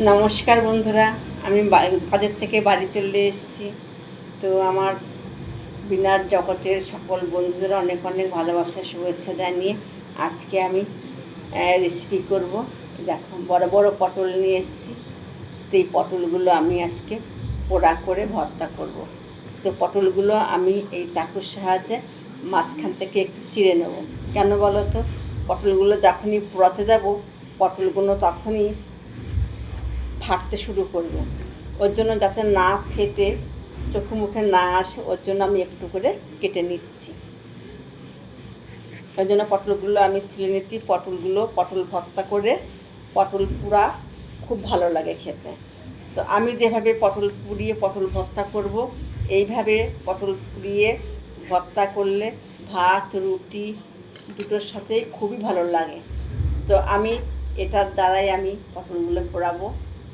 নমস্কার বন্ধুরা, আমি বা- কাজের থেকে বাড়ি চলে এসেছি। তো আমার বিনার জগতের সকল বন্ধুদের অনেক অনেক ভালোবাসা, শুভেচ্ছা জানিয়ে আজকে আমি রেসিপি করব। দেখো, বড় বড় পটল নিয়ে এসেছি। তো এই পটলগুলো আমি আজকে পোড়া করে ভর্তা করব। তো পটলগুলো আমি এই চাকুর সাহায্যে মাঝখান থেকে একটু চিড়ে নেব। কেন বলো তো? পটলগুলো যখনই পোড়াতে যাব, পটলগুলো তখনই ফাটতে শুরু করবে। ওর জন্য যাতে না ফেটে চোখে মুখে না আসে, ওর জন্য আমি একটু করে কেটে নিচ্ছি। ওই জন্য পটলগুলো আমি ছিলে নিচ্ছি, পটলগুলো পটল ভর্তা করে পটল পুরা খুব ভালো লাগে খেতে। তো আমি যেভাবে পটল পুড়িয়ে পটল ভর্তা করব, এইভাবে পটল পুড়িয়ে ভর্তা করলে ভাত, রুটি দুটোর সাথেই খুবই ভালো লাগে। তো আমি এটার দ্বারাই আমি পটলগুলো পোড়াবো।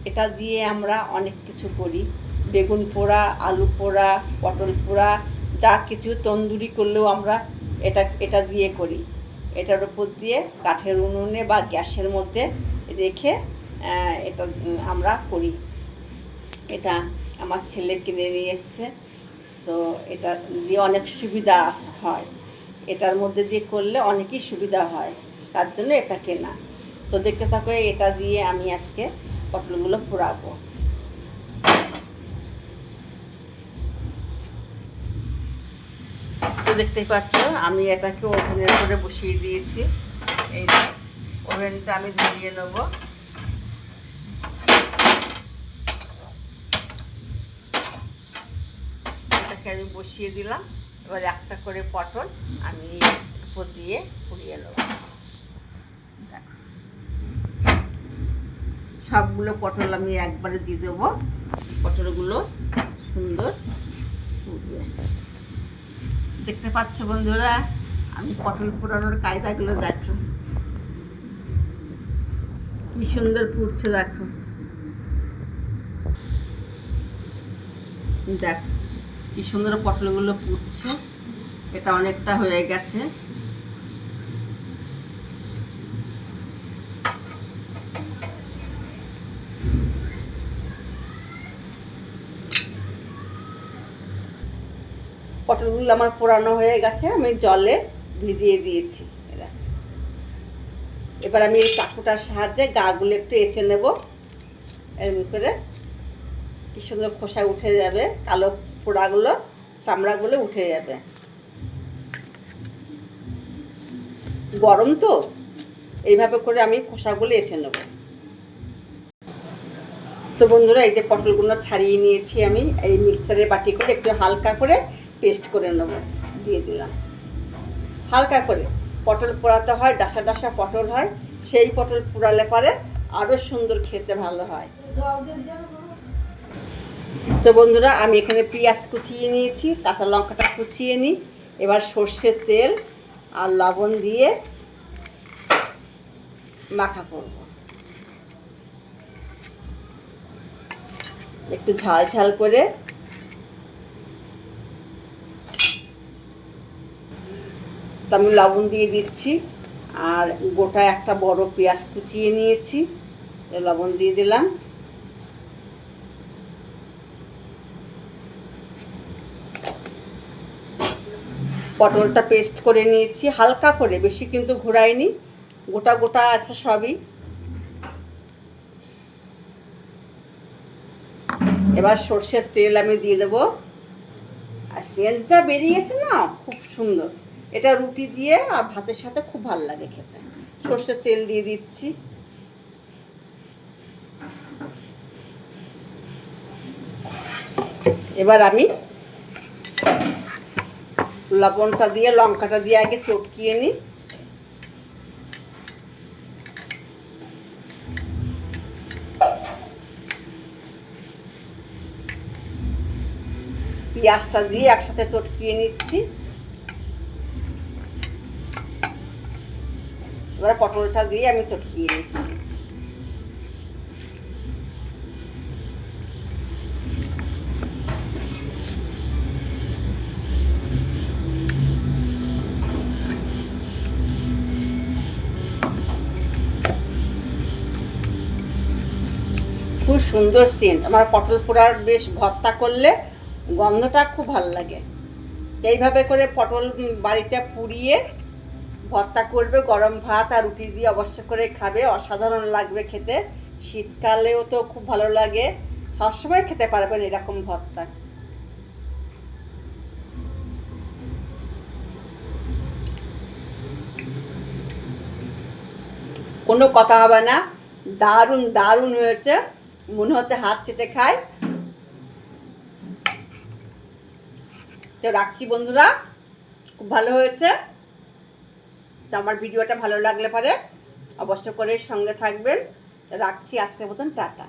এটা দিয়ে আমরা অনেক কিছু করি। বেগুন পোড়া, আলু পোড়া, পটল পোড়া, যা কিছু তন্দুরি করলেও আমরা এটা এটা দিয়ে করি। এটার উপর দিয়ে কাঠের উনুনে বা গ্যাসের মধ্যে রেখে এটা আমরা করি। এটা আমার ছেলে কিনে নিয়ে এসছে। তো এটা দিয়ে অনেক সুবিধা হয়। এটার মধ্যে দিয়ে করলে অনেকই সুবিধা হয়। তার জন্য এটা কেনা। তো দেখতে থাকো, এটা দিয়ে আমি আজকে পটলগুলো পোড়াবো দেখতেই পাচ্ছ, আমি এটাকে ওভেনের করে বসিয়ে দিয়েছি। এই ওভেনটা আমি ধরিয়ে নেব। এটাকে আমি বসিয়ে দিলাম। এবার একটা করে পটল আমি উপর দিয়ে পুড়িয়ে নেব। দেখো। সবগুলো পটল আমি একবারে দিয়ে দেবো। পটলগুলো সুন্দর দেখতে পাচ্ছ বন্ধুরা, আমি পটল পোড়ানোর কায়দাগুলো দেখো। কি সুন্দর পুড়ছে দেখো। দেখ, কি সুন্দর পটলগুলো পুড়ছে এটা অনেকটা হয়ে গেছে। পটলগুলো আমার পোড়ানো হয়ে গেছে, আমি জলে ভিজিয়ে দিয়েছি। এবার আমি এই চাকুটার সাহায্যে গাগুলো একটু এঁচে নেব। এরকম করে। কি সুন্দর খোসা উঠে যাবে, কালো পোড়াগুলো, চামড়াগুলো উঠে যাবে। গরম তো, এইভাবে করে আমি খোসাগুলো এঁচে নেব। তো বন্ধুরা, এই যে পটলগুলো ছাড়িয়ে নিয়েছি আমি, এই মিক্সারের বাটি করে একটু হালকা করে পেস্ট করে নেব, দিয়ে দিলাম। হালকা করে পটল পোড়াতে হয়, ডাসা ডাসা পটল হয়, সেই পটল পোড়ালে পরে আরও সুন্দর খেতে ভালো হয়। তো বন্ধুরা, আমি এখানে পেঁয়াজ কুচিয়ে নিয়েছি, কাঁচা লঙ্কাটা কুচিয়ে নিই, এবার সর্ষের তেল আর লবণ দিয়ে মাখা করব। একটু ঝাল ঝাল করে তো আমি লবণ দিয়ে দিচ্ছি। আর গোটা একটা বড় পেঁয়াজ কুচিয়ে নিয়েছি। লবণ দিয়ে দিলাম। পটলটা পেস্ট করে নিয়েছি। হালকা করে, বেশি কিন্তু ঘোরাইনি গোটা গোটা আছে সবই। এবার সর্ষের তেল আমি দিয়ে দেবো। আর সেন্ট যা বেরিয়েছে না, খুব সুন্দর। এটা রুটি দিয়ে আর ভাতের সাথে খুব ভালো লাগে খেতে। সর্ষের তেল দিয়ে দিচ্ছি। এবার আমি লবণটা দিয়ে, লঙ্কাটা দিয়ে আগে চটকিয়ে নিই। পেঁয়াজটা দিয়ে একসাথে চটকিয়ে নিচ্ছি। এবার পটলটা দিয়ে আমি চটকিয়ে নিচ্ছি। খুব সুন্দর সেন্ট আমার পটল পোড়ার বেশ ভর্তা করলে গন্ধটা খুব ভালো লাগে। এইভাবে করে পটল বাড়িতে পুড়িয়ে ভর্তা করবে, গরম ভাত আর রুটি দিয়ে অবশ্য করে খাবে। অসাধারণ লাগবে খেতে। শীতকালেও তো খুব ভালো লাগে। সবসময় খেতে পারবেন এরকম ভর্তা। কোনো কথা হবে না। দারুণ দারুণ হয়েছে। মনে হচ্ছে হাত চেটে খায় তো রাখছি বন্ধুরা। খুব ভালো হয়েছে। তো আমার ভিডিওটা ভালো লাগলে পরে অবশ্য করে সঙ্গে থাকবেন। রাখছি আজকের মতন টাটা।